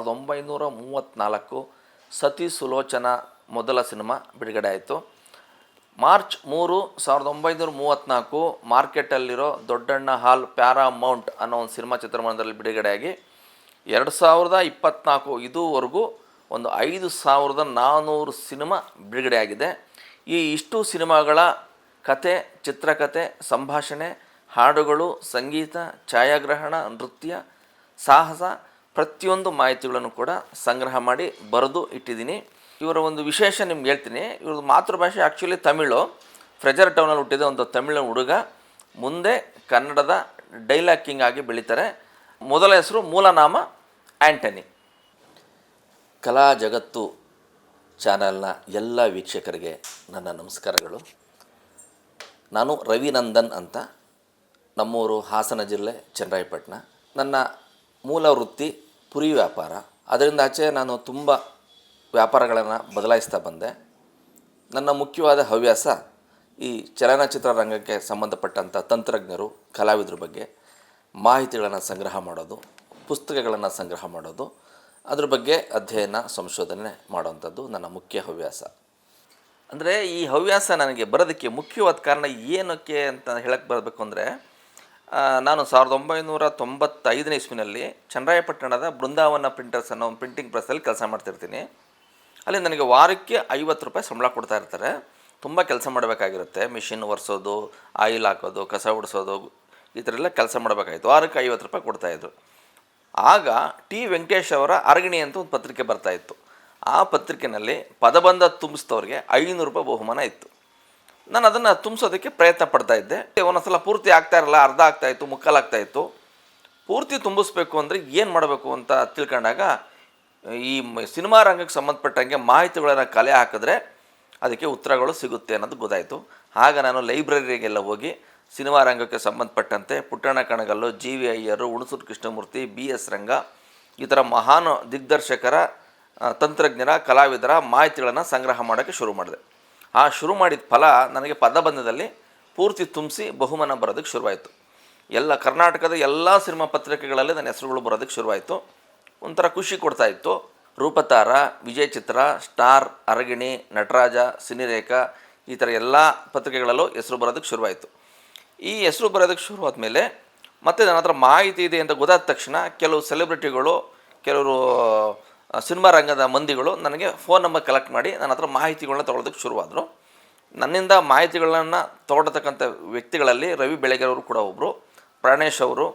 ಸಾವಿರದ ಒಂಬೈನೂರ ಮೂವತ್ತ್ನಾಲ್ಕು ಸತಿ ಸುಲೋಚನಾ ಮೊದಲ ಸಿನಿಮಾ ಬಿಡುಗಡೆ ಆಯಿತು. ಮಾರ್ಚ್ ಮೂರು ಸಾವಿರದ ಒಂಬೈನೂರ ಮೂವತ್ತ್ನಾಲ್ಕು ಮಾರ್ಕೆಟಲ್ಲಿರೋ ದೊಡ್ಡಣ್ಣ ಹಾಲ್ ಪ್ಯಾರಾಮೌಂಟ್ ಅನ್ನೋ ಒಂದು ಸಿನಿಮಾ ಚಿತ್ರಮಂದಿರದಲ್ಲಿ ಬಿಡುಗಡೆಯಾಗಿ ಎರಡು ಸಾವಿರದ ಇಪ್ಪತ್ತ್ನಾಲ್ಕು ಇದುವರೆಗೂ ಒಂದು ಐದು ಸಾವಿರದ ನಾನ್ನೂರು ಸಿನಿಮಾ ಬಿಡುಗಡೆಯಾಗಿದೆ. ಈ ಇಷ್ಟು ಸಿನಿಮಾಗಳ ಕತೆ, ಚಿತ್ರಕತೆ, ಸಂಭಾಷಣೆ, ಹಾಡುಗಳು, ಸಂಗೀತ, ಛಾಯಾಗ್ರಹಣ, ನೃತ್ಯ, ಸಾಹಸ ಪ್ರತಿಯೊಂದು ಮಾಹಿತಿಗಳನ್ನು ಕೂಡ ಸಂಗ್ರಹ ಮಾಡಿ ಬರೆದು ಇಟ್ಟಿದ್ದೀನಿ. ಇವರ ಒಂದು ವಿಶೇಷ ನಿಮ್ಗೆ ಹೇಳ್ತೀನಿ. ಇವ್ರದ್ದು ಮಾತೃಭಾಷೆ ಆ್ಯಕ್ಚುಲಿ ತಮಿಳು. ಫ್ರೆಜರ್ ಟೌನಲ್ಲಿ ಹುಟ್ಟಿದ ಒಂದು ತಮಿಳು ಹುಡುಗ. ಮುಂದೆ ಕನ್ನಡದ ಡೈಲಾಗ್ ಕಿಂಗ್ ಆಗಿ ಬೆಳೀತಾರೆ. ಮೊದಲ ಹೆಸರು ಮೂಲನಾಮ ಆ್ಯಂಟನಿ ಕಲಾ ಜಗತ್ತು ಚಾನಲ್ನ ಎಲ್ಲ ವೀಕ್ಷಕರಿಗೆ ನನ್ನ ನಮಸ್ಕಾರಗಳು. ನಾನು ರವಿನಂದನ್ ಅಂತ. ನಮ್ಮೂರು ಹಾಸನ ಜಿಲ್ಲೆ ಚನ್ನರಾಯಪಟ್ಟಣ. ನನ್ನ ಮೂಲ ವೃತ್ತಿ ಪುರಿ ವ್ಯಾಪಾರ. ಅದರಿಂದ ಆಚೆ ನಾನು ತುಂಬ ವ್ಯಾಪಾರಗಳನ್ನು ಬದಲಾಯಿಸ್ತಾ ಬಂದೆ. ನನ್ನ ಮುಖ್ಯವಾದ ಹವ್ಯಾಸ ಈ ಚಲನಚಿತ್ರ ರಂಗಕ್ಕೆ ಸಂಬಂಧಪಟ್ಟಂಥ ತಂತ್ರಜ್ಞರು, ಕಲಾವಿದರ ಬಗ್ಗೆ ಮಾಹಿತಿಗಳನ್ನು ಸಂಗ್ರಹ ಮಾಡೋದು, ಪುಸ್ತಕಗಳನ್ನು ಸಂಗ್ರಹ ಮಾಡೋದು, ಅದ್ರ ಬಗ್ಗೆ ಅಧ್ಯಯನ, ಸಂಶೋಧನೆ ಮಾಡುವಂಥದ್ದು ನನ್ನ ಮುಖ್ಯ ಹವ್ಯಾಸ. ಅಂದರೆ ಈ ಹವ್ಯಾಸ ನನಗೆ ಬರೋದಕ್ಕೆ ಮುಖ್ಯವಾದ ಕಾರಣ ಏನಕ್ಕೆ ಅಂತ ಹೇಳಕ್ಕೆ ಬರಬೇಕು ಅಂದರೆ ನಾನು ಸಾವಿರದ ಒಂಬೈನೂರ ತೊಂಬತ್ತೈದನೇ ಇಸ್ವಿನಲ್ಲಿ ಚನ್ನರಾಯಪಟ್ಟಣದ ಬೃಂದಾವನ ಪ್ರಿಂಟರ್ಸ್ ಅನ್ನೋ ಒಂದು ಪ್ರಿಂಟಿಂಗ್ ಪ್ರೆಸ್ಸಲ್ಲಿ ಕೆಲಸ ಮಾಡ್ತಿರ್ತೀನಿ. ಅಲ್ಲಿ ನನಗೆ ವಾರಕ್ಕೆ ಐವತ್ತು ರೂಪಾಯಿ ಸಂಬಳ ಕೊಡ್ತಾ ಇರ್ತಾರೆ. ತುಂಬ ಕೆಲಸ ಮಾಡಬೇಕಾಗಿರುತ್ತೆ. ಮಿಷಿನ್ ಒರೆಸೋದು ಆಯಿಲ್ ಹಾಕೋದು, ಕಸ ಹೊಡಿಸೋದು ಈ ಥರ ಎಲ್ಲ ಕೆಲಸ ಮಾಡಬೇಕಾಯಿತು ವಾರಕ್ಕೆ ಐವತ್ತು ರೂಪಾಯಿ ಕೊಡ್ತಾಯಿದ್ರು ಆಗ ಟಿ ವೆಂಕಟೇಶ್ ಅವರ ಅರಗಿಣಿ ಅಂತ ಒಂದು ಪತ್ರಿಕೆ ಬರ್ತಾಯಿತ್ತು ಆ ಪತ್ರಿಕೆಯಲ್ಲಿ ಪದಬಂಧ ತುಂಬಿಸಿದವ್ರಿಗೆ ಐನೂರು ರೂಪಾಯಿ ಬಹುಮಾನ ಇತ್ತು. ನಾನು ಅದನ್ನು ತುಂಬಿಸೋದಕ್ಕೆ ಪ್ರಯತ್ನ ಪಡ್ತಾ ಇದ್ದೆ. ಒಂದೊಂದ್ಸಲ ಪೂರ್ತಿ ಆಗ್ತಾ ಇರಲ್ಲ, ಅರ್ಧ ಆಗ್ತಾ ಇತ್ತು ಮುಕ್ಕಾಲಾಗ್ತಾ ಇತ್ತು. ಪೂರ್ತಿ ತುಂಬಿಸ್ಬೇಕು ಅಂದರೆ ಏನು ಮಾಡಬೇಕು ಅಂತ ತಿಳ್ಕೊಂಡಾಗ, ಈ ಸಿನಿಮಾ ರಂಗಕ್ಕೆ ಸಂಬಂಧಪಟ್ಟಂಗೆ ಮಾಹಿತಿಗಳನ್ನು ಕಲೆ ಹಾಕಿದ್ರೆ ಅದಕ್ಕೆ ಉತ್ತರಗಳು ಸಿಗುತ್ತೆ ಅನ್ನೋದು ಗೊತ್ತಾಯಿತು. ಆಗ ನಾನು ಲೈಬ್ರರಿಗೆಲ್ಲ ಹೋಗಿ ಸಿನಿಮಾ ರಂಗಕ್ಕೆ ಸಂಬಂಧಪಟ್ಟಂತೆ Puttanna Kanagal, G V Iyer Hunsur Krishnamurthy, B S Ranga, ಈ ಥರ ಮಹಾನ್ ದಿಗ್ದರ್ಶಕರ ತಂತ್ರಜ್ಞರ, ಕಲಾವಿದರ ಮಾಹಿತಿಗಳನ್ನು ಸಂಗ್ರಹ ಮಾಡೋಕ್ಕೆ ಶುರು ಮಾಡಿದೆ. ಆ ಶುರು ಮಾಡಿದ ಫಲ ನನಗೆ ಪದಬಂಧದಲ್ಲಿ ಪೂರ್ತಿ ತುಂಬಿಸಿ ಬಹುಮಾನ ಬರೋದಕ್ಕೆ ಶುರುವಾಯಿತು. ಎಲ್ಲ ಕರ್ನಾಟಕದ ಎಲ್ಲ ಸಿನಿಮಾ ಪತ್ರಿಕೆಗಳಲ್ಲಿ ನನ್ನ ಹೆಸರುಗಳು ಬರೋದಕ್ಕೆ ಶುರುವಾಯಿತು. ಒಂಥರ ಖುಷಿ ಕೊಡ್ತಾ ಇತ್ತು. ರೂಪತಾರ, ವಿಜಯ ಚಿತ್ರ, ಸ್ಟಾರ್, ಅರಗಿಣಿ, ನಟರಾಜ, ಸಿನಿರೇಖಾ ಈ ಥರ ಎಲ್ಲ ಪತ್ರಿಕೆಗಳಲ್ಲೂ ಹೆಸರು ಬರೋದಕ್ಕೆ ಶುರುವಾಯಿತು. ಈ ಹೆಸರು ಬರೋದಕ್ಕೆ ಶುರುವಾದ ಮೇಲೆ ಮತ್ತೆ ನನ್ನ ಹತ್ರ ಮಾಹಿತಿ ಇದೆ ಅಂತ ಗೊತ್ತಾದ ತಕ್ಷಣ ಕೆಲವು ಸೆಲೆಬ್ರಿಟಿಗಳು ಕೆಲವರು ಸಿನಿಮಾ ರಂಗದ ಮಂದಿಗಳು ನನಗೆ ಫೋನ್ ನಂಬರ್ ಕಲೆಕ್ಟ್ ಮಾಡಿ ನನ್ನ ಹತ್ರ ಮಾಹಿತಿಗಳನ್ನ ತೊಗೊಳೋದಕ್ಕೆ ಶುರುವಾದರು. ನನ್ನಿಂದ ಮಾಹಿತಿಗಳನ್ನು ತೊಗೊಳತಕ್ಕಂಥ ವ್ಯಕ್ತಿಗಳಲ್ಲಿ ರವಿ ಬೆಳಗೆರವರು ಕೂಡ ಒಬ್ಬರು ಪ್ರಾಣೇಶ್ ಅವರು,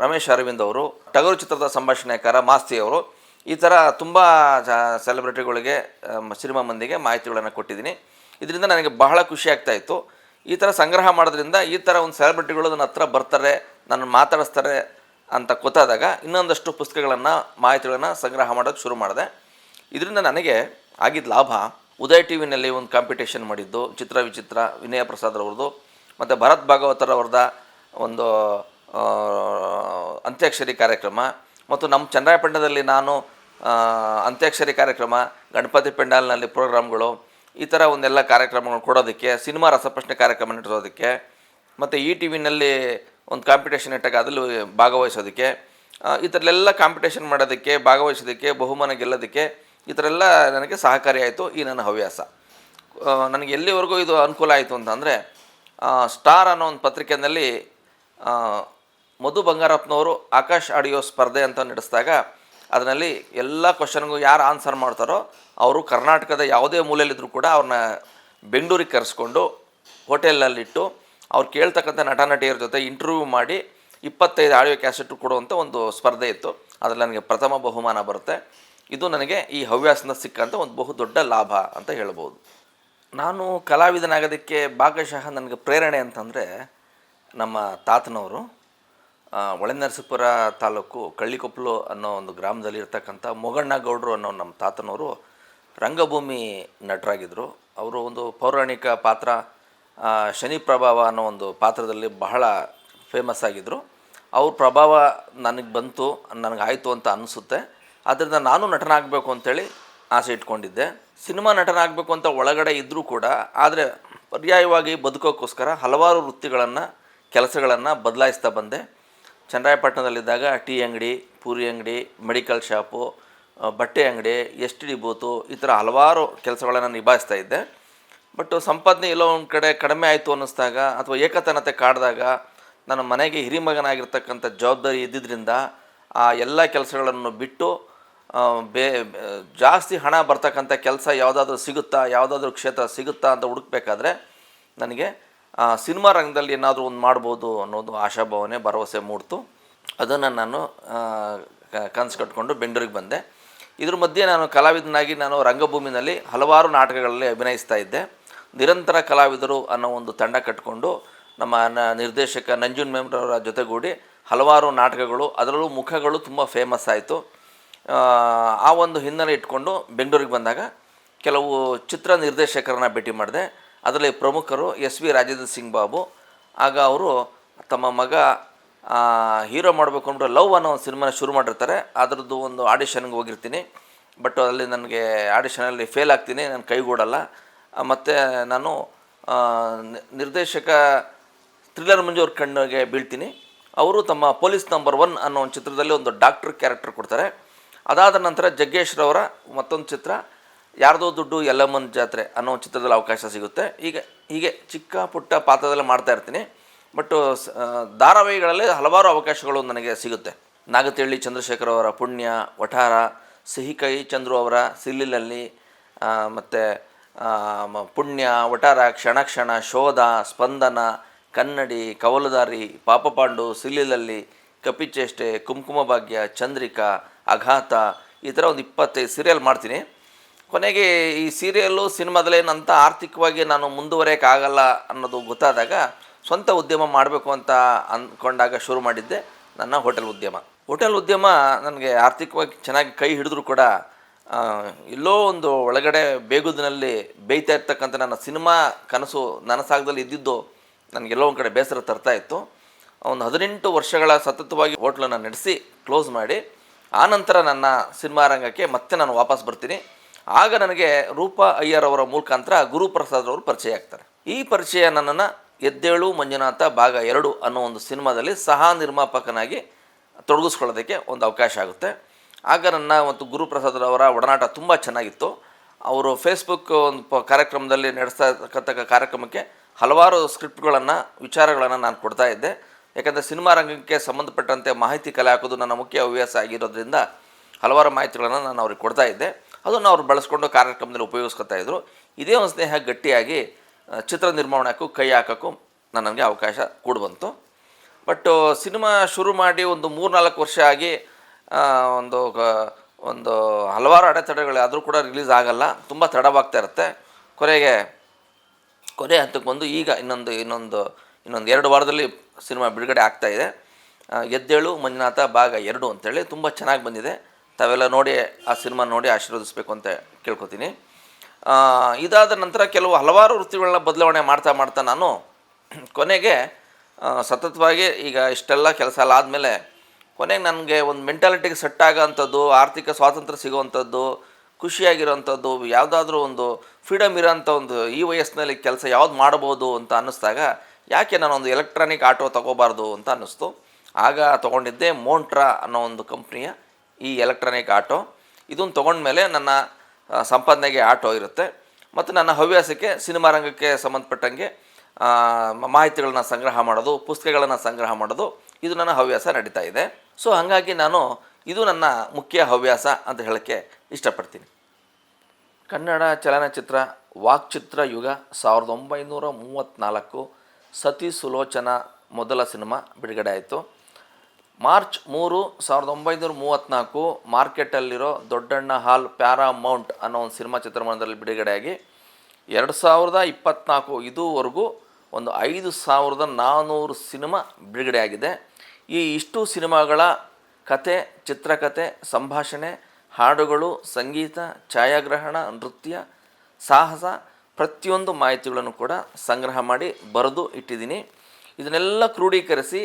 ರಮೇಶ್ ಅರವಿಂದ್ ಅವರು, ಟಗರು ಚಿತ್ರದ ಸಂಭಾಷಣೆಕಾರ ಮಾಸ್ತಿ ಅವರು. ಈ ಥರ ತುಂಬ ಸೆಲೆಬ್ರಿಟಿಗಳಿಗೆ ಸಿನಿಮಾ ಮಂದಿಗೆ ಮಾಹಿತಿಗಳನ್ನು ಕೊಟ್ಟಿದ್ದೀನಿ. ಇದರಿಂದ ನನಗೆ ಬಹಳ ಖುಷಿ ಆಗ್ತಾ ಇತ್ತು. ಈ ಥರ ಸಂಗ್ರಹ ಮಾಡೋದ್ರಿಂದ ಈ ಥರ ಒಂದು ಸೆಲೆಬ್ರಿಟಿಗಳು ನನ್ನ ಹತ್ರ ಬರ್ತಾರೆ ನನ್ನ ಮಾತಾಡಿಸ್ತಾರೆ ಅಂತ ಗೊತ್ತಾದಾಗ ಇನ್ನೊಂದಷ್ಟು ಪುಸ್ತಕಗಳನ್ನು, ಮಾಹಿತಿಗಳನ್ನು ಸಂಗ್ರಹ ಮಾಡೋಕ್ಕೆ ಶುರು ಮಾಡಿದೆ. ಇದರಿಂದ ನನಗೆ ಆಗಿದ್ದ ಲಾಭ ಉದಯ ಟಿ ವಿನಲ್ಲಿ ಒಂದು ಕಾಂಪಿಟೇಷನ್ ಮಾಡಿದ್ದು, ಚಿತ್ರ ವಿಚಿತ್ರ, ವಿನಯ ಪ್ರಸಾದ್ ಅವ್ರದ್ದು ಮತ್ತು ಭರತ್ ಭಾಗವತರ್ ಅವ್ರದ ಒಂದು ಅಂತ್ಯಾಕ್ಷರಿ ಕಾರ್ಯಕ್ರಮ, ಮತ್ತು ನಮ್ಮ ಚನ್ನರಾಯಪಟ್ಟಣದಲ್ಲಿ ನಾನು ಅಂತ್ಯಾಕ್ಷರಿ ಕಾರ್ಯಕ್ರಮ, ಗಣಪತಿ ಪೆಂಡಾಲ್ನಲ್ಲಿ ಪ್ರೋಗ್ರಾಮ್ಗಳು, ಈ ಥರ ಒಂದೆಲ್ಲ ಕಾರ್ಯಕ್ರಮಗಳು ಕೊಡೋದಕ್ಕೆ, ಸಿನಿಮಾ ರಸಪ್ರಶ್ನೆ ಕಾರ್ಯಕ್ರಮ ನಡೆಸೋದಕ್ಕೆ ಮತ್ತು ಈ ಟಿ ವಿನಲ್ಲಿ ಒಂದು ಕಾಂಪಿಟೇಷನ್ ಇಟ್ಟಾಗ ಅದರಲ್ಲಿ ಭಾಗವಹಿಸೋದಕ್ಕೆ ಈ ಥರಲೆಲ್ಲ ಕಾಂಪಿಟೇಷನ್ ಮಾಡೋದಕ್ಕೆ, ಭಾಗವಹಿಸೋದಕ್ಕೆ, ಬಹುಮಾನ ಗೆಲ್ಲೋದಕ್ಕೆ ಈ ಥರ ಎಲ್ಲ ನನಗೆ ಸಹಕಾರಿಯಾಯಿತು ಈ ನನ್ನ ಹವ್ಯಾಸ. ನನಗೆ ಎಲ್ಲಿವರೆಗೂ ಇದು ಅನುಕೂಲ ಆಯಿತು ಅಂತಂದರೆ ಸ್ಟಾರ್ ಅನ್ನೋ ಒಂದು ಪತ್ರಿಕೆಯಲ್ಲಿ ಮಧು ಬಂಗಾರಪ್ಪನವರು ಆಕಾಶ್ ಆಡಿಯೋ ಸ್ಪರ್ಧೆ ಅಂತ ನಡೆಸಿದಾಗ ಅದರಲ್ಲಿ ಎಲ್ಲ ಕ್ವಶನ್ಗೂ ಯಾರು ಆನ್ಸರ್ ಮಾಡ್ತಾರೋ ಅವರು ಕರ್ನಾಟಕದ ಯಾವುದೇ ಮೂಲೆಯಲ್ಲಿದ್ದರೂ ಕೂಡ ಅವ್ರನ್ನ ಬೆಂಗಳೂರಿಗೆ ಕರೆಸ್ಕೊಂಡು ಹೋಟೆಲಲ್ಲಿಟ್ಟು ಅವ್ರು ಕೇಳ್ತಕ್ಕಂಥ ನಟ ನಟಿಯರ ಜೊತೆ ಇಂಟರ್ವ್ಯೂ ಮಾಡಿ ಇಪ್ಪತ್ತೈದು ಆಡಿಯೋ ಕ್ಯಾಸೆಟ್ ಕೊಡುವಂಥ ಒಂದು ಸ್ಪರ್ಧೆ ಇತ್ತು. ಅದರಲ್ಲಿ ನನಗೆ ಪ್ರಥಮ ಬಹುಮಾನ ಬರುತ್ತೆ. ಇದು ನನಗೆ ಈ ಹವ್ಯಾಸದಿಂದ ಸಿಕ್ಕಂಥ ಒಂದು ಬಹು ದೊಡ್ಡ ಲಾಭ ಅಂತ ಹೇಳ್ಬೋದು. ನಾನು ಕಲಾವಿದನಾಗೋದಕ್ಕೆ ಭಾಗಶಃ ನನಗೆ ಪ್ರೇರಣೆ ಅಂತಂದರೆ ನಮ್ಮ ತಾತನವರು ಆ, ಹೊಳೆನರಸೀಪುರ ತಾಲೂಕು ಕಳ್ಳಿಕೊಪ್ಪಲು ಅನ್ನೋ ಒಂದು ಗ್ರಾಮದಲ್ಲಿ ಇರ್ತಕ್ಕಂಥ ಮೊಗಣ್ಣ ಗೌಡ್ರು ಅನ್ನೋ ನಮ್ಮ ತಾತನವರು ರಂಗಭೂಮಿ ನಟರಾಗಿದ್ದರು ಅವರು ಒಂದು ಪೌರಾಣಿಕ ಪಾತ್ರ ಶನಿ ಪ್ರಭಾವ ಅನ್ನೋ ಒಂದು ಪಾತ್ರದಲ್ಲಿ ಬಹಳ ಫೇಮಸ್ ಆಗಿದ್ದರು ಅವ್ರ ಪ್ರಭಾವ ನನಗೆ ಬಂತು ನನಗಾಯಿತು ಅಂತ ಅನಿಸುತ್ತೆ. ಆದ್ದರಿಂದ ನಾನು ನಟನಾಗಬೇಕು ಅಂತೇಳಿ ಆಸೆ ಇಟ್ಕೊಂಡಿದ್ದೆ. ಸಿನಿಮಾ ನಟನಾಗಬೇಕು ಅಂತ ಒಳಗಡೆ ಇದ್ದರೂ ಕೂಡ, ಆದರೆ ಪರ್ಯಾಯವಾಗಿ ಬದುಕೋಕ್ಕೋಸ್ಕರ ಹಲವಾರು ವೃತ್ತಿಗಳನ್ನು, ಕೆಲಸಗಳನ್ನು ಬದಲಾಯಿಸ್ತಾ ಬಂದೆ. ಚನ್ನರಾಯಪಟ್ಟಣದಲ್ಲಿದ್ದಾಗ ಟೀ ಅಂಗಡಿ, ಪೂರಿ ಅಂಗಡಿ, ಮೆಡಿಕಲ್ ಶಾಪು, ಬಟ್ಟೆ ಅಂಗಡಿ, ಎಸ್ ಟಿ ಡಿ ಬೂತು ಈ ಥರ ಹಲವಾರು ಕೆಲಸಗಳನ್ನು ನಿಭಾಯಿಸ್ತಾ ಇದ್ದೆ. ಬಟ್ ಸಂಪಾದನೆ ಎಲ್ಲೋ ಒಂದು ಕಡೆ ಕಡಿಮೆ ಆಯಿತು ಅನ್ನಿಸ್ದಾಗ ಅಥವಾ ಏಕತನತೆ ಕಾಡಿದಾಗ ನನ್ನ ಮನೆಗೆ ಹಿರಿಮಗನಾಗಿರ್ತಕ್ಕಂಥ ಜವಾಬ್ದಾರಿ ಇದ್ದಿದ್ದರಿಂದ ಆ ಎಲ್ಲ ಕೆಲಸಗಳನ್ನು ಬಿಟ್ಟು ಬೇ- ಜಾಸ್ತಿ ಹಣ ಬರ್ತಕ್ಕಂಥ ಕೆಲಸ ಯಾವುದಾದ್ರೂ ಸಿಗುತ್ತಾ, ಯಾವುದಾದ್ರೂ ಕ್ಷೇತ್ರ ಸಿಗುತ್ತಾ ಅಂತ ಹುಡುಕ್ಬೇಕಾದ್ರೆ ನನಗೆ ಸಿನಿಮಾ ರಂಗದಲ್ಲಿ ಏನಾದರೂ ಒಂದು ಮಾಡ್ಬೋದು ಅನ್ನೋದು ಆಶಾಭಾವನೆ, ಭರವಸೆ ಮೂಡ್ತು. ಅದನ್ನು ನಾನು ಕನಸು ಕಟ್ಕೊಂಡು ಬೆಂಗಳೂರಿಗೆ ಬಂದೆ. ಇದ್ರ ಮಧ್ಯೆ ನಾನು ಕಲಾವಿದನಾಗಿ ನಾನು ರಂಗಭೂಮಿನಲ್ಲಿ ಹಲವಾರು ನಾಟಕಗಳಲ್ಲಿ ಅಭಿನಯಿಸ್ತಾ ಇದ್ದೆ. ನಿರಂತರ ಕಲಾವಿದರು ಅನ್ನೋ ಒಂದು ತಂಡ ಕಟ್ಟಿಕೊಂಡು ನಮ್ಮ ನಿರ್ದೇಶಕ ನಂಜುನ್ ಮೆಮ್ರವರ ಜೊತೆಗೂಡಿ ಹಲವಾರು ನಾಟಕಗಳು, ಅದರಲ್ಲೂ ಮುಖಗಳು ತುಂಬ ಫೇಮಸ್ ಆಯಿತು. ಆ ಒಂದು ಹಿನ್ನೆಲೆ ಇಟ್ಕೊಂಡು ಬೆಂಗಳೂರಿಗೆ ಬಂದಾಗ ಕೆಲವು ಚಿತ್ರ ನಿರ್ದೇಶಕರನ್ನ ಭೇಟಿ ಮಾಡಿದೆ. ಅದರಲ್ಲಿ ಪ್ರಮುಖರು ಎಸ್ ವಿ ರಾಜೇಂದ್ರ ಸಿಂಗ್ ಬಾಬು, ಆಗ ಅವರು ತಮ್ಮ ಮಗ ಹೀರೋ ಮಾಡಬೇಕು ಅಂದ್ರೆ ಲವ್ ಅನ್ನೋ ಒಂದು ಸಿನಿಮಾನ ಶುರು ಮಾಡಿರ್ತಾರೆ. ಅದರದ್ದು ಒಂದು ಆಡಿಷನ್ಗೆ ಹೋಗಿರ್ತೀನಿ. ಬಟ್ ಅಲ್ಲಿ ನನಗೆ ಆಡಿಷನಲ್ಲಿ ಫೇಲ್ ಆಗ್ತೀನಿ, ನಾನು ಕೈಗೂಡಲ್ಲ. ಮತ್ತು ನಾನು ನಿರ್ದೇಶಕ ಥ್ರಿಲ್ಲರ್ ಮಂಜು ಅವ್ರ ಕಣ್ಣಿಗೆ ಬೀಳ್ತೀನಿ. ಅವರು ತಮ್ಮ ಪೊಲೀಸ್ ನಂಬರ್ ಒನ್ ಅನ್ನೋ ಒಂದು ಚಿತ್ರದಲ್ಲಿ ಒಂದು ಡಾಕ್ಟ್ರ್ ಕ್ಯಾರೆಕ್ಟರ್ ಕೊಡ್ತಾರೆ. ಅದಾದ ನಂತರ ಜಗ್ಗೇಶ್ರವರ ಮತ್ತೊಂದು ಚಿತ್ರ, ಯಾರ್ದೋ ದುಡ್ಡು ಯಲ್ಲಮ್ಮನ ಜಾತ್ರೆ ಅನ್ನೋ ಒಂದು ಚಿತ್ರದಲ್ಲಿ ಅವಕಾಶ ಸಿಗುತ್ತೆ. ಈಗ, ಹೀಗೆ ಚಿಕ್ಕ ಪುಟ್ಟ ಪಾತ್ರದಲ್ಲಿ ಮಾಡ್ತಾ ಇರ್ತೀನಿ. ಬಟ್ ಧಾರಾವಾಹಿಗಳಲ್ಲಿ ಹಲವಾರು ಅವಕಾಶಗಳು ನನಗೆ ಸಿಗುತ್ತೆ. ನಾಗತಿಹಳ್ಳಿ ಚಂದ್ರಶೇಖರ್ ಅವರ ಪುಣ್ಯ, ವಠಾರ, ಸಿಹಿಕೈ ಚಂದ್ರು ಅವರ, ಸಿಲ್ಲಿಲಲ್ಲಿ ಮತ್ತು ಪುಣ್ಯ, ವಟಾರ, ಕ್ಷಣ ಕ್ಷಣ, ಶೋಧ, ಸ್ಪಂದನ, ಕನ್ನಡಿ, ಕವಲುದಾರಿ, ಪಾಪಪಾಂಡು ಸಿಲಿಲಲ್ಲಿ ಕಪಿಚೇಷ್ಟೆ, ಕುಂಕುಮ ಭಾಗ್ಯ, ಚಂದ್ರಿಕಾ, ಅಘಾತ, ಈ ಥರ ಒಂದು ಇಪ್ಪತ್ತೈದು ಸೀರಿಯಲ್ ಮಾಡ್ತೀನಿ. ಕೊನೆಗೆ ಈ ಸೀರಿಯಲ್ಲು ಸಿನಿಮಾದಲ್ಲೇನಂತ ಆರ್ಥಿಕವಾಗಿ ನಾನು ಮುಂದುವರೆಯೋಕ್ಕಾಗಲ್ಲ ಅನ್ನೋದು ಗೊತ್ತಾದಾಗ ಸ್ವಂತ ಉದ್ಯಮ ಮಾಡಬೇಕು ಅಂತ ಅಂದ್ಕೊಂಡಾಗ ಶುರು ಮಾಡಿದ್ದೆ ನನ್ನ ಹೋಟೆಲ್ ಉದ್ಯಮ. ಹೋಟೆಲ್ ಉದ್ಯಮ ನನಗೆ ಆರ್ಥಿಕವಾಗಿ ಚೆನ್ನಾಗಿ ಕೈ ಹಿಡಿದ್ರು ಕೂಡ ಎಲ್ಲೋ ಒಂದು ಒಳಗಡೆ ಬೇಗುದಿನಲ್ಲಿ ಬೇಯ್ತಾ ಇರ್ತಕ್ಕಂಥ ನನ್ನ ಸಿನಿಮಾ ಕನಸು ನನಸಾಗದಲ್ಲಿ ಇದ್ದಿದ್ದು ನನಗೆಲ್ಲೋ ಒಂದು ಕಡೆ ಬೇಸರ ತರ್ತಾ ಇತ್ತು. ಒಂದು ಹದಿನೆಂಟು ವರ್ಷಗಳ ಸತತವಾಗಿ ಹೋಟ್ಲನ್ನು ನಡೆಸಿ ಕ್ಲೋಸ್ ಮಾಡಿ ಆನಂತರ ನನ್ನ ಸಿನಿಮಾ ರಂಗಕ್ಕೆ ಮತ್ತೆ ನಾನು ವಾಪಸ್ ಬರ್ತೀನಿ. ಆಗ ನನಗೆ ರೂಪಾ ಅಯ್ಯರ್ ಅವರ ಮುಖಾಂತರ ಗುರುಪ್ರಸಾದ್ ಅವರು ಪರಿಚಯ ಆಗ್ತಾರೆ. ಈ ಪರಿಚಯ ನನ್ನನ್ನು ಎದ್ದೇಳು, ಮಂಜುನಾಥ ಭಾಗ ಎರಡು ಅನ್ನೋ ಒಂದು ಸಿನಿಮಾದಲ್ಲಿ ಸಹ ನಿರ್ಮಾಪಕನಾಗಿ ತೊಡಗಿಸ್ಕೊಳ್ಳೋದಕ್ಕೆ ಒಂದು ಅವಕಾಶ ಆಗುತ್ತೆ. ಆಗ ನನ್ನ ಮತ್ತು ಗುರುಪ್ರಸಾದ್ರವರ ಒಡನಾಟ ತುಂಬ ಚೆನ್ನಾಗಿತ್ತು. ಅವರು ಫೇಸ್ಬುಕ್ ಒಂದು ಕಾರ್ಯಕ್ರಮದಲ್ಲಿ ನಡೆಸ್ತಾ ಇರ್ತಕ್ಕಂಥ ಕಾರ್ಯಕ್ರಮಕ್ಕೆ ಹಲವಾರು ಸ್ಕ್ರಿಪ್ಟ್ಗಳನ್ನು, ವಿಚಾರಗಳನ್ನು ನಾನು ಕೊಡ್ತಾ ಇದ್ದೆ. ಯಾಕಂದರೆ ಸಿನಿಮಾ ರಂಗಕ್ಕೆ ಸಂಬಂಧಪಟ್ಟಂತೆ ಮಾಹಿತಿ ಕಲೆ ಹಾಕೋದು ನನ್ನ ಮುಖ್ಯ ಹವ್ಯಾಸ ಆಗಿರೋದ್ರಿಂದ ಹಲವಾರು ಮಾಹಿತಿಗಳನ್ನು ನಾನು ಅವ್ರಿಗೆ ಕೊಡ್ತಾ ಇದ್ದೆ. ಅದನ್ನು ಅವ್ರು ಬಳಸ್ಕೊಂಡು ಕಾರ್ಯಕ್ರಮದಲ್ಲಿ ಉಪಯೋಗಿಸ್ಕೊತಾ ಇದ್ದರು ಇದೇ ಒಂದು ಸ್ನೇಹ ಗಟ್ಟಿಯಾಗಿ ಚಿತ್ರ ನಿರ್ಮಾಣಕ್ಕೂ ಕೈ ಹಾಕೋಕ್ಕೂ ನನಗೆ ಅವಕಾಶ ಬಂತು ಬಟ್, ಸಿನಿಮಾ ಶುರು ಮಾಡಿ ಒಂದು ಮೂರು ನಾಲ್ಕು ವರ್ಷ ಆಗಿ ಒಂದು ಒಂದು ಹಲವಾರು ಅಡೆತಡೆಗಳು ಆದರೂ ಕೂಡ ರಿಲೀಸ್ ಆಗಲ್ಲ. ತುಂಬ ತಡವಾಗ್ತಾ ಇರುತ್ತೆ. ಕೊನೆಗೆ, ಕೊನೆ ಹಂತಕ್ಕೆ ಬಂದು ಈಗ ಇನ್ನೊಂದು ಇನ್ನೊಂದು ಇನ್ನೊಂದು ಎರಡು ವಾರದಲ್ಲಿ ಸಿನಿಮಾ ಬಿಡುಗಡೆ ಆಗ್ತಾ ಇದೆ. ಎದ್ದೇಳು, ಮಂಜುನಾಥ, ಭಾಗ ಎರಡು ಅಂತೇಳಿ ತುಂಬ ಚೆನ್ನಾಗಿ ಬಂದಿದೆ. ತಾವೆಲ್ಲ ನೋಡಿ, ಆ ಸಿನಿಮಾ ನೋಡಿ ಆಶೀರ್ವದಿಸಬೇಕು ಅಂತ ಕೇಳ್ಕೊತೀನಿ. ಇದಾದ ನಂತರ ಕೆಲವು ಹಲವಾರು ವೃತ್ತಿಗಳನ್ನ ಬದಲಾವಣೆ ಮಾಡ್ತಾ ಮಾಡ್ತಾ ನಾನು ಕೊನೆಗೆ ಸತತವಾಗಿ ಈಗ ಇಷ್ಟೆಲ್ಲ ಕೆಲಸ ಎಲ್ಲ ಆದಮೇಲೆ ಕೊನೆಗೆ ನನಗೆ ಒಂದು ಮೆಂಟಾಲಿಟಿಗೆ ಸೆಟ್ ಆಗೋವಂಥದ್ದು ಆರ್ಥಿಕ ಸ್ವಾತಂತ್ರ್ಯ ಸಿಗುವಂಥದ್ದು, ಖುಷಿಯಾಗಿರೋವಂಥದ್ದು, ಯಾವುದಾದ್ರೂ ಒಂದು ಫ್ರೀಡಮ್ ಇರೋಂಥ ಒಂದು ಈ ವಯಸ್ಸಿನಲ್ಲಿ ಕೆಲಸ ಯಾವ್ದು ಮಾಡ್ಬೋದು ಅಂತ ಅನ್ನಿಸ್ದಾಗ, ಯಾಕೆ ನಾನು ಒಂದು ಎಲೆಕ್ಟ್ರಾನಿಕ್ ಆಟೋ ತಗೋಬಾರ್ದು ಅಂತ ಅನ್ನಿಸ್ತು. ಆಗ ತೊಗೊಂಡಿದ್ದೆ ಮೋಂಟ್ರಾ ಅನ್ನೋ ಒಂದು ಕಂಪ್ನಿಯ ಈ ಎಲೆಕ್ಟ್ರಾನಿಕ್ ಆಟೋ ಇದನ್ನು ತೊಗೊಂಡ್ಮೇಲೆ ನನ್ನ ಸಂಪಾದನೆಗೆ ಆಟೋ ಇರುತ್ತೆ. ಮತ್ತು ನನ್ನ ಹವ್ಯಾಸಕ್ಕೆ ಸಿನಿಮಾ ರಂಗಕ್ಕೆ ಸಂಬಂಧಪಟ್ಟಂಗೆ ಮಾಹಿತಿಗಳನ್ನ ಸಂಗ್ರಹ ಮಾಡೋದು, ಪುಸ್ತಕಗಳನ್ನು ಸಂಗ್ರಹ ಮಾಡೋದು, ಇದು ನನ್ನ ಹವ್ಯಾಸ ನಡೀತಾ ಇದೆ. ಸೊ ಹಾಗಾಗಿ ನಾನು ಇದು ನನ್ನ ಮುಖ್ಯ ಹವ್ಯಾಸ ಅಂತ ಹೇಳೋಕ್ಕೆ ಇಷ್ಟಪಡ್ತೀನಿ. ಕನ್ನಡ ಚಲನಚಿತ್ರ, ವಾಕ್ಚಿತ್ರ ಯುಗ, ಸಾವಿರದ ಒಂಬೈನೂರ ಮೂವತ್ತ್ನಾಲ್ಕು ಸತಿ ಸುಲೋಚನಾ ಮೊದಲ ಸಿನಿಮಾ ಬಿಡುಗಡೆ ಆಯಿತು. ಮಾರ್ಚ್ ಮೂರು, ಸಾವಿರದ ಒಂಬೈನೂರ ಮೂವತ್ತ್ನಾಲ್ಕು ಮಾರ್ಕೆಟಲ್ಲಿರೋ ದೊಡ್ಡಣ್ಣ ಹಾಲ್ ಪ್ಯಾರಾಮೌಂಟ್ ಅನ್ನೋ ಒಂದು ಸಿನಿಮಾ ಚಿತ್ರಮಂದಿರದಲ್ಲಿ ಬಿಡುಗಡೆಯಾಗಿ ಎರಡು ಸಾವಿರದ ಇಪ್ಪತ್ತ್ನಾಲ್ಕು ಇದುವರೆಗೂ ಒಂದು ಐದು ಸಾವಿರದ ನಾನ್ನೂರು ಸಿನಿಮಾ ಬಿಡುಗಡೆಯಾಗಿದೆ. ಈ ಇಷ್ಟು ಸಿನಿಮಾಗಳ ಕತೆ, ಚಿತ್ರಕತೆ, ಸಂಭಾಷಣೆ, ಹಾಡುಗಳು, ಸಂಗೀತ, ಛಾಯಾಗ್ರಹಣ, ನೃತ್ಯ, ಸಾಹಸ ಪ್ರತಿಯೊಂದು ಮಾಹಿತಿಗಳನ್ನು ಕೂಡ ಸಂಗ್ರಹ ಮಾಡಿ ಬರೆದು ಇಟ್ಟಿದ್ದೀನಿ. ಇದನ್ನೆಲ್ಲ ಕ್ರೋಢೀಕರಿಸಿ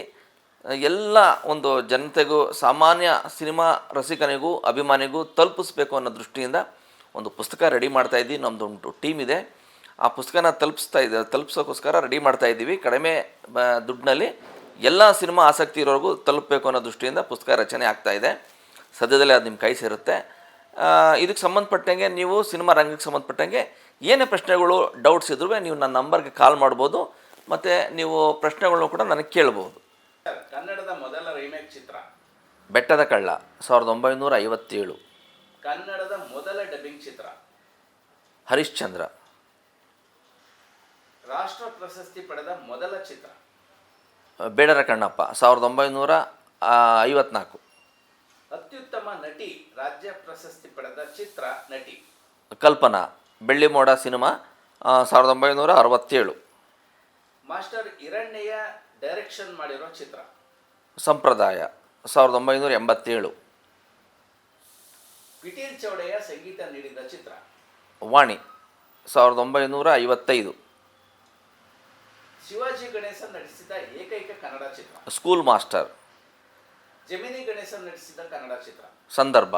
ಎಲ್ಲ ಒಂದು ಜನತೆಗೂ, ಸಾಮಾನ್ಯ ಸಿನಿಮಾ ರಸಿಕನಿಗೂ, ಅಭಿಮಾನಿಗೂ ತಲುಪಿಸ್ಬೇಕು ಅನ್ನೋ ದೃಷ್ಟಿಯಿಂದ ಒಂದು ಪುಸ್ತಕ ರೆಡಿ ಮಾಡ್ತಾ ಇದ್ದೀವಿ ನಮ್ಮದು ಉಂಟು ಟೀಮ್ ಇದೆ. ಆ ಪುಸ್ತಕನ ತಲುಪಿಸ್ತಾ ಇದೆ ತಲುಪಿಸೋಕ್ಕೋಸ್ಕರ ರೆಡಿ ಮಾಡ್ತಾ ಇದ್ದೀವಿ. ಕಡಿಮೆ ಬ ದುಡ್ಡಿನಲ್ಲಿ ಎಲ್ಲ ಸಿನಿಮಾ ಆಸಕ್ತಿ ಇರೋರಿಗೂ ತಲುಪಬೇಕು ಅನ್ನೋ ದೃಷ್ಟಿಯಿಂದ ಪುಸ್ತಕ ರಚನೆ ಆಗ್ತಾ ಇದೆ. ಸದ್ಯದಲ್ಲೇ ಅದು ನಿಮ್ಮ ಕೈ ಸೇರುತ್ತೆ. ಇದಕ್ಕೆ ಸಂಬಂಧಪಟ್ಟಂಗೆ ನೀವು ಸಿನಿಮಾ ರಂಗಕ್ಕೆ ಸಂಬಂಧಪಟ್ಟಂಗೆ ಏನೇ ಪ್ರಶ್ನೆಗಳು ಡೌಟ್ಸ್ ಇದ್ರೂ ನೀವು ನನ್ನ ನಂಬರ್ಗೆ ಕಾಲ್ ಮಾಡ್ಬೋದು. ಮತ್ತು ನೀವು ಪ್ರಶ್ನೆಗಳನ್ನು ಕೂಡ ನನಗೆ ಕೇಳ್ಬೋದು. ಕನ್ನಡದ ಮೊದಲ ರೀಮೇಕ್ ಚಿತ್ರ. ಬೆಟ್ಟದ ಕಳ್ಳ ಸಾವಿರದ ಒಂಬೈನೂರ ಐವತ್ತೇಳು. ಕನ್ನಡದ ಮೊದಲ ಡಬ್ಬಿಂಗ್ ಚಿತ್ರ. ಹರಿಶ್ಚಂದ್ರ ರಾಷ್ಟ್ರ ಪ್ರಶಸ್ತಿ ಪಡೆದ ಮೊದಲ ಚಿತ್ರ. ಬೇಡರ ಕಣ್ಣಪ್ಪ ಸಾವಿರದ ಒಂಬೈನೂರ ಐವತ್ನಾಲ್ಕು. ಅತ್ಯುತ್ತಮ ನಟಿ ರಾಜ್ಯ ಪ್ರಶಸ್ತಿ ಪಡೆದ ಚಿತ್ರ ನಟಿ. ಕಲ್ಪನಾ ಬೆಳ್ಳಿ ಮೋಡ ಸಿನಿಮಾ ಸಾವಿರದ ಒಂಬೈನೂರ ಅರವತ್ತೇಳು. ಮಾಸ್ಟರ್ ಇರಣ್ಯ ಡೈರೆಕ್ಷನ್ ಮಾಡಿರೋ ಚಿತ್ರ. ಸಂಪ್ರದಾಯ ಸಾವಿರದ ಒಂಬೈನೂರ ಎಂಬತ್ತೇಳು. ಪಿಟೀಲ್ ಚೌಡೆಯ ಸಂಗೀತ ನೀಡಿದ ಚಿತ್ರ. ವಾಣಿ ಸಾವಿರದ ಒಂಬೈನೂರ ಐವತ್ತೈದು. ಶಿವಾಜಿ ಗಣೇಶನ್ ನಟಿಸಿದ ಏಕೈಕ ಕನ್ನಡ ಚಿತ್ರ. ಸ್ಕೂಲ್ ಮಾಸ್ಟರ್ ಜಮಿನಿ ಗಣೇಶನ್ ನಟಿಸಿದ ಕನ್ನಡ ಚಿತ್ರ. ಸಂದರ್ಭ.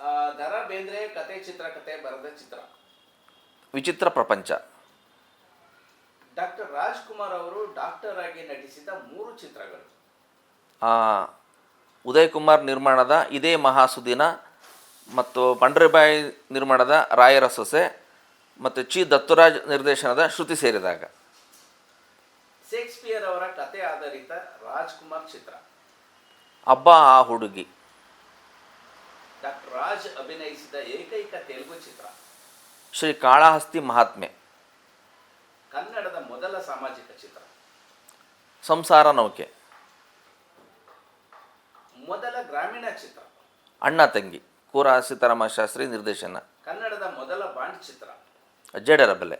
ಆ, ದರ ಬೇಂದ್ರೆ ಕತೆ ಚಿತ್ರಕತೆ ಬರೆದ ಚಿತ್ರ. ವಿಚಿತ್ರ ಪ್ರಪಂಚ. ಡಾಕ್ಟರ್ ರಾಜ್ಕುಮಾರ್ ಅವರು ಡಾಕ್ಟರ್ ಆಗಿ ನಟಿಸಿದ ಮೂರು ಚಿತ್ರಗಳು. ಆ, ಉದಯ್ ಕುಮಾರ್ ನಿರ್ಮಾಣದ ಇದೇ ಮಹಾಸುದಿನ ಮತ್ತು ಪಂಡ್ರಿಬಾಯಿ ನಿರ್ಮಾಣದ ರಾಯರ ಸೊಸೆ ಮತ್ತು ಚಿ ದತ್ತುರಾಜ್ ನಿರ್ದೇಶನದ ಶ್ರುತಿ ಸೇರಿದಾಗ. ಶೇಕ್ಸ್ಪಿಯರ್ ಅವರ ಕತೆ ಆಧಾರಿತ ರಾಜ್ಕುಮಾರ್ ಚಿತ್ರ. ಹಬ್ಬ ಆ ಹುಡುಗಿ. ಡಾಕ್ಟರ್ ರಾಜ್ ಅಭಿನಯಿಸಿದ ಏಕೈಕ ತೆಲುಗು ಚಿತ್ರ. ಶ್ರೀ ಕಾಳಹಸ್ತಿ ಮಹಾತ್ಮೆ. ಕನ್ನಡದ ಮೊದಲ ಸಾಮಾಜಿಕ ಚಿತ್ರ. ಸಂಸಾರ ನೌಕೆ. ಮೊದಲ ಗ್ರಾಮೀಣ ಚಿತ್ರ. ಅಣ್ಣ ತಂಗಿ ಕೂರ ಸೀತಾರಾಮ ಶಾಸ್ತ್ರಿ ನಿರ್ದೇಶನ. ಕನ್ನಡದ ಮೊದಲ ಬಾಂಡ್ ಚಿತ್ರ. ಜೇಡರಬೆಲೆ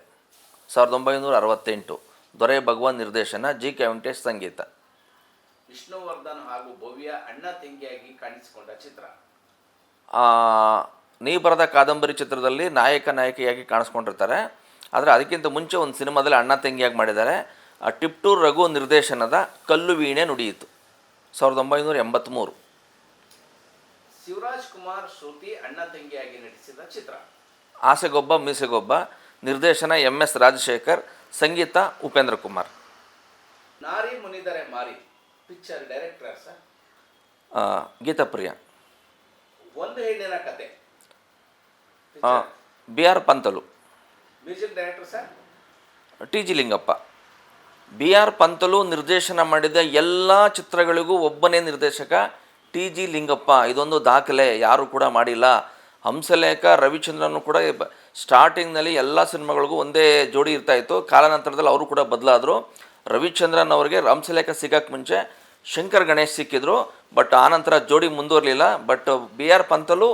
ಸಾವಿರದ ಒಂಬೈನೂರ ಅರವತ್ತೆಂಟು. ದೊರೆ ಭಗವಾನ್ ನಿರ್ದೇಶನ ಜಿ ಕೆ ವೆಂಕಟೇಶ್ ಸಂಗೀತ. ವಿಷ್ಣುವರ್ಧನ್ ಹಾಗೂ ಭವ್ಯ ಅಣ್ಣ ತಂಗಿಯಾಗಿ ಕಾಣಿಸಿಕೊಂಡ ಚಿತ್ರ. ನೀ ಬರೆದ ಕಾದಂಬರಿ ಚಿತ್ರದಲ್ಲಿ ನಾಯಕ ನಾಯಕಿಯಾಗಿ ಕಾಣಿಸ್ಕೊಂಡಿರ್ತಾರೆ. ಆದರೆ ಅದಕ್ಕಿಂತ ಮುಂಚೆ ಒಂದು ಸಿನಿಮಾದಲ್ಲಿ ಅಣ್ಣ ತಂಗಿಯಾಗಿ ಮಾಡಿದ್ದಾರೆ. ಟಿಪ್ಟೂರ್ ರಘು ನಿರ್ದೇಶನದ ಕಲ್ಲು ವೀಣೆ ನುಡಿಯಿತು ಸಾವಿರದ ಒಂಬೈನೂರ ಎಂಬತ್ತ್ಮೂರು ಶಿವರಾಜ್ ಕುಮಾರ್ ಶ್ರುತಿ ಅಣ್ಣ ತಂಗಿಯಾಗಿ ನಟಿಸಿದ ಚಿತ್ರ. ಆಸೆಗೊಬ್ಬ ಮೀಸೆಗೊಬ್ಬ. ನಿರ್ದೇಶನ ಎಂ ಎಸ್ ರಾಜಶೇಖರ್ ಸಂಗೀತ ಉಪೇಂದ್ರ ಕುಮಾರ್. ನಾರಿ ಮುನಿದರೆ ಮಾರಿ ಪಿಕ್ಚರ್ ಡೈರೆಕ್ಟರ್ ಸರ್? ಗೀತಾಪ್ರಿಯ ಒಂದು ಹೆಣ್ಣಿನ ಕತೆ. B R Panthulu. Music director sir? T G Lingappa. B R Panthulu ನಿರ್ದೇಶನ ಮಾಡಿದ ಎಲ್ಲ ಚಿತ್ರಗಳಿಗೂ ಒಬ್ಬನೇ ನಿರ್ದೇಶಕ ಟಿ ಜಿ ಲಿಂಗಪ್ಪ. ಇದೊಂದು ದಾಖಲೆ ಯಾರು ಕೂಡ ಮಾಡಿಲ್ಲ. ಹಂಸಲೇಖ ರವಿಚಂದ್ರನು ಕೂಡ ಸ್ಟಾರ್ಟಿಂಗ್ನಲ್ಲಿ ಎಲ್ಲ ಸಿನಿಮಾಗಳಿಗೂ ಒಂದೇ ಜೋಡಿ ಇರ್ತಾ ಇತ್ತು. ಕಾಲಾನಂತರದಲ್ಲಿ ಅವರು ಕೂಡ ಬದಲಾದರು. ರವಿಚಂದ್ರನ್ ಅವರಿಗೆ ರಾಮ್ಸಲೇಖ ಸಿಗಕ್ಕೆ ಮುಂಚೆ ಶಂಕರ್ ಗಣೇಶ್ ಸಿಕ್ಕಿದ್ರು. ಬಟ್ ಆನಂತರ ಜೋಡಿ ಮುಂದುವರಲಿಲ್ಲ. ಬಟ್ ಬಿ ಆರ್ ಪಂತಲು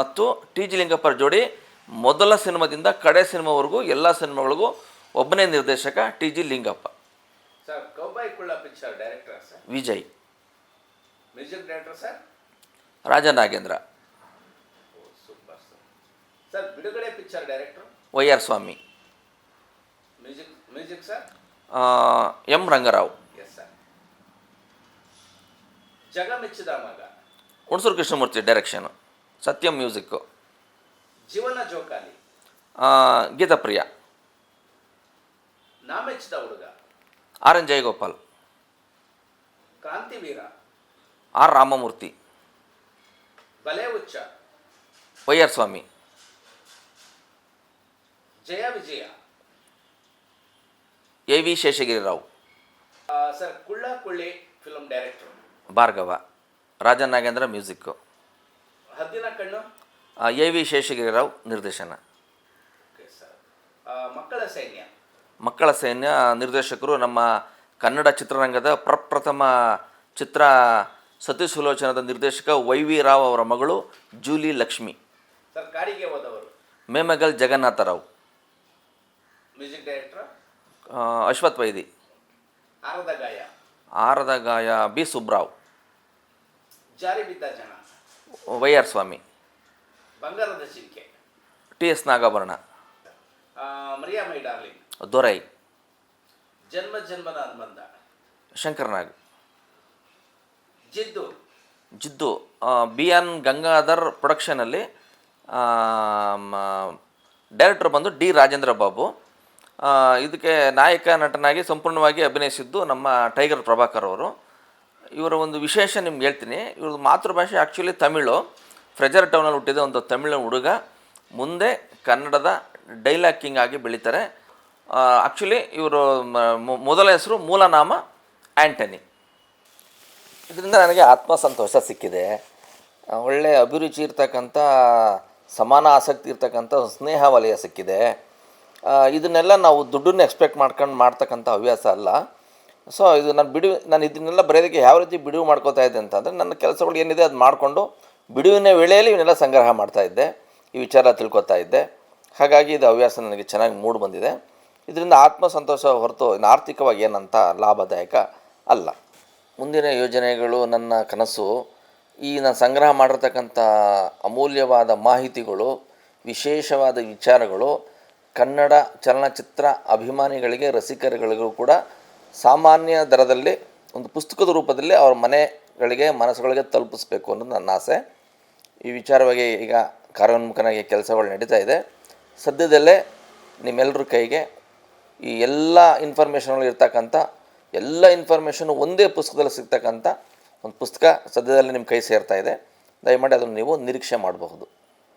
ಮತ್ತು ಟಿ ಜಿ ಲಿಂಗಪ್ಪರ ಜೋಡಿ ಮೊದಲ ಸಿನಿಮಾದಿಂದ ಕಡೆ ಸಿನಿಮಾವರೆಗೂ ಎಲ್ಲ ಸಿನಿಮಾಗಳಿಗೂ ಒಬ್ಬನೇ ನಿರ್ದೇಶಕ T G Lingappa. Vijay. Raja director sir Rajanagendra ಓ ಸೂಪರ್ ಸರ್ ಸರ್ ಬಿಡುಗಡೆ picture director Y R Swamy music music sir ಆ, M Rangarao yes sir Jaga Mechida Maga Hunsur Krishnamurthy direction Satyam music Jeevana Jokali Geethapriya Naa Mechida Huduga R N Jayagopal Kranthiveera R Ramamurthy ಬಲೆ ಹುಚ್ಚ Y R Swamy Jaya Vijaya. A V Seshagiri Rao. Sir Kulla ಕುಳ್ಳಿ film director Bhargava Rajanagendra music ಹದ್ದಿನ ಕಣ್ಣು. A V Sheshagiri Rao ನಿರ್ದೇಶನ. Okay sir. ಆ, ಮಕ್ಕಳ ಸೈನ್ಯ. ಮಕ್ಕಳ ಸೈನ್ಯ ನಿರ್ದೇಶಕರು ನಮ್ಮ ಕನ್ನಡ ಚಿತ್ರರಂಗದ ಪ್ರಪ್ರಥಮ ಚಿತ್ರ ಸತಿ ಸುಲೋಚನದ ನಿರ್ದೇಶಕ ವೈ ವಿ ರಾವ್ ಅವರ ಮಗಳು ಜೂಲಿ ಲಕ್ಷ್ಮಿ. ಸರ್ ಕಾಡಿಗೆ ಹೋದವರು. ಮೇಮಗಲ್ Jagannatharao music director Ashwath Vaidi. Aarada Gaaya. Aarada Gaaya B Subrao. Jaari Bidda Jana. Y R Swamy. Bangarada T S Nagabharana. Mariya my darling. Dorai. Janma Janmada Anubandha. Shankarnag Jiddu. Jiddu. B N Gangadhar ಪ್ರೊಡಕ್ಷನಲ್ಲಿ director ಬಂದು D Rajendra Babu. ಇದಕ್ಕೆ ನಾಯಕ ನಟನಾಗಿ ಸಂಪೂರ್ಣವಾಗಿ ಅಭಿನಯಿಸಿದ್ದು ನಮ್ಮ tiger Prabhakar ಅವರು. ಇವರ ಒಂದು ವಿಶೇಷ ನಿಮ್ಗೆ ಹೇಳ್ತೀನಿ. ಇವ್ರದ್ದು ಮಾತೃಭಾಷೆ ಆ್ಯಕ್ಚುಲಿ ತಮಿಳು. ಫ್ರೆಜರ್ ಟೌನಲ್ಲಿ ಹುಟ್ಟಿದ ಒಂದು ತಮಿಳು ಹುಡುಗ. ಮುಂದೆ ಕನ್ನಡದ ಡೈಲಾಗ್ ಕಿಂಗ್ ಆಗಿ ಬೆಳೀತಾರೆ. ಆ್ಯಕ್ಚುಲಿ ಇವರು ಮೊದಲ ಹೆಸರು ಮೂಲನಾಮ ಆ್ಯಂಟನಿ ಇದರಿಂದ ನನಗೆ ಆತ್ಮಸಂತೋಷ ಸಿಕ್ಕಿದೆ. ಒಳ್ಳೆಯ ಒಳ್ಳೆ ಅಭಿರುಚಿ ಇರ್ತಕ್ಕಂಥ, ಸಮಾನ ಆಸಕ್ತಿ ಇರ್ತಕ್ಕಂಥ ಸ್ನೇಹ ವಲಯ ಸಿಕ್ಕಿದೆ. ಇದನ್ನೆಲ್ಲ ನಾವು ದುಡ್ಡನ್ನು ಎಕ್ಸ್ಪೆಕ್ಟ್ ಮಾಡ್ಕೊಂಡು ಮಾಡ್ತಕ್ಕಂಥ ಹವ್ಯಾಸ ಅಲ್ಲ. ಸೊ ಇದು ನಾನು ಬಿಡುವು, ನಾನು ಇದನ್ನೆಲ್ಲ ಬರೆಯೋದಕ್ಕೆ ಯಾವ ರೀತಿ ಬಿಡುವು ಮಾಡ್ಕೋತಾ ಇದ್ದೆ ಅಂತಂದರೆ ನನ್ನ ಕೆಲಸಗಳು ಏನಿದೆ ಅದು ಮಾಡಿಕೊಂಡು ಬಿಡುವಿನ ವೇಳೆಯಲ್ಲಿ ಇವನ್ನೆಲ್ಲ ಸಂಗ್ರಹ ಮಾಡ್ತಾ ಇದ್ದೆ, ಈ ವಿಚಾರ ತಿಳ್ಕೊತಾ ಇದ್ದೆ. ಹಾಗಾಗಿ ಇದು ಹವ್ಯಾಸ ನನಗೆ ಚೆನ್ನಾಗಿ ಮೂಡ್ ಬಂದಿದೆ. ಇದರಿಂದ ಆತ್ಮಸಂತೋಷ ಹೊರತು ಆರ್ಥಿಕವಾಗಿ ಏನಂತ ಲಾಭದಾಯಕ ಅಲ್ಲ. ಮುಂದಿನ ಯೋಜನೆಗಳು, ನನ್ನ ಕನಸು, ಈ ನಾನು ಸಂಗ್ರಹ ಮಾಡಿರ್ತಕ್ಕಂಥ ಅಮೂಲ್ಯವಾದ ಮಾಹಿತಿಗಳು, ವಿಶೇಷವಾದ ವಿಚಾರಗಳು ಕನ್ನಡ ಚಲನಚಿತ್ರ ಅಭಿಮಾನಿಗಳಿಗೆ, ರಸಿಕರುಗಳಿಗೂ ಕೂಡ ಸಾಮಾನ್ಯ ದರದಲ್ಲಿ, ಒಂದು ಪುಸ್ತಕದ ರೂಪದಲ್ಲಿ ಅವರ ಮನೆಗಳಿಗೆ, ಮನಸ್ಸುಗಳಿಗೆ ತಲುಪಿಸ್ಬೇಕು ಅನ್ನೋದು ನನ್ನ ಆಸೆ. ಈ ವಿಚಾರವಾಗಿ ಈಗ ಕಾರ್ಯೋನ್ಮುಖನಾಗಿ ಕೆಲಸಗಳು ನಡೀತಾ ಇದೆ. ಸದ್ಯದಲ್ಲೇ ನಿಮ್ಮೆಲ್ಲರ ಕೈಗೆ ಈ ಎಲ್ಲ ಇನ್ಫಾರ್ಮೇಷನ್ಗಳು ಇರ್ತಕ್ಕಂಥ, ಎಲ್ಲ ಇನ್ಫಾರ್ಮೇಷನು ಒಂದೇ ಪುಸ್ತಕದಲ್ಲಿ ಸಿಗ್ತಕ್ಕಂಥ ಒಂದು ಪುಸ್ತಕ ಸದ್ಯದಲ್ಲೇ ನಿಮ್ಮ ಕೈ ಸೇರ್ತಾ ಇದೆ. ದಯಮಾಡಿ ಅದನ್ನು ನೀವು ನಿರೀಕ್ಷೆ ಮಾಡಬಹುದು.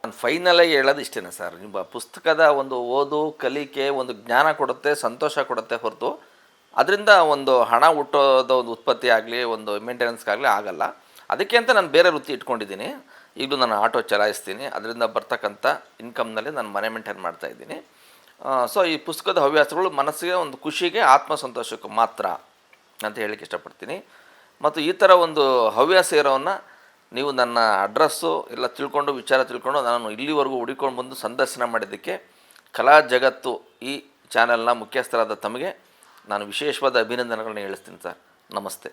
ನಾನು ಫೈನಲಾಗಿ ಹೇಳೋದು ಇಷ್ಟೇ ಸರ್ ನಿಮ್ಮ ಪುಸ್ತಕದ ಒಂದು ಓದು, ಕಲಿಕೆ ಒಂದು ಜ್ಞಾನ ಕೊಡುತ್ತೆ, ಸಂತೋಷ ಕೊಡುತ್ತೆ ಹೊರತು ಅದರಿಂದ ಒಂದು ಹಣ ಹುಟ್ಟೋದ ಒಂದು ಉತ್ಪತ್ತಿ ಆಗಲಿ, ಒಂದು ಮೇಂಟೆನೆನ್ಸ್ಗಾಗಲಿ ಆಗಲ್ಲ. ಅದಕ್ಕೆ ಅಂತ ನಾನು ಬೇರೆ ವೃತ್ತಿ ಇಟ್ಕೊಂಡಿದ್ದೀನಿ. ಈಗಲೂ ನಾನು ಆಟೋ ಚಲಾಯಿಸ್ತೀನಿ. ಅದರಿಂದ ಬರ್ತಕ್ಕಂಥ ಇನ್ಕಮ್ನಲ್ಲಿ ನಾನು ಮನೆ ಮೇಂಟೈನ್ ಮಾಡ್ತಾ ಇದ್ದೀನಿ. ಸೊ ಈ ಪುಸ್ತಕದ ಹವ್ಯಾಸಗಳು ಮನಸ್ಸಿಗೆ ಒಂದು ಖುಷಿಗೆ ಆತ್ಮ ಸಂತೋಷಕ್ಕೆ ಮಾತ್ರ ಅಂತ ಹೇಳಲಿಕ್ಕೆ ಇಷ್ಟಪಡ್ತೀನಿ. ಮತ್ತು ಈ ಥರ ಒಂದು ಹವ್ಯಾಸ ಇರೋವನ್ನು ನೀವು ನನ್ನ ಅಡ್ರೆಸ್ಸು ಎಲ್ಲ ತಿಳ್ಕೊಂಡು, ವಿಚಾರ ತಿಳ್ಕೊಂಡು ನಾನು ಇಲ್ಲಿವರೆಗೂ ಹುಡುಕೊಂಡು ಬಂದು ಸಂದರ್ಶನ ಮಾಡಿದ್ದಕ್ಕೆ ಕಲಾ ಜಗತ್ತು ಈ ಚಾನೆಲ್ನ ಮುಖ್ಯಸ್ಥರಾದ ತಮಗೆ ನಾನು ವಿಶೇಷವಾದ ಅಭಿನಂದನೆಗಳನ್ನ ಹೇಳಿಸ್ತೀನಿ ಸರ್. ನಮಸ್ತೆ.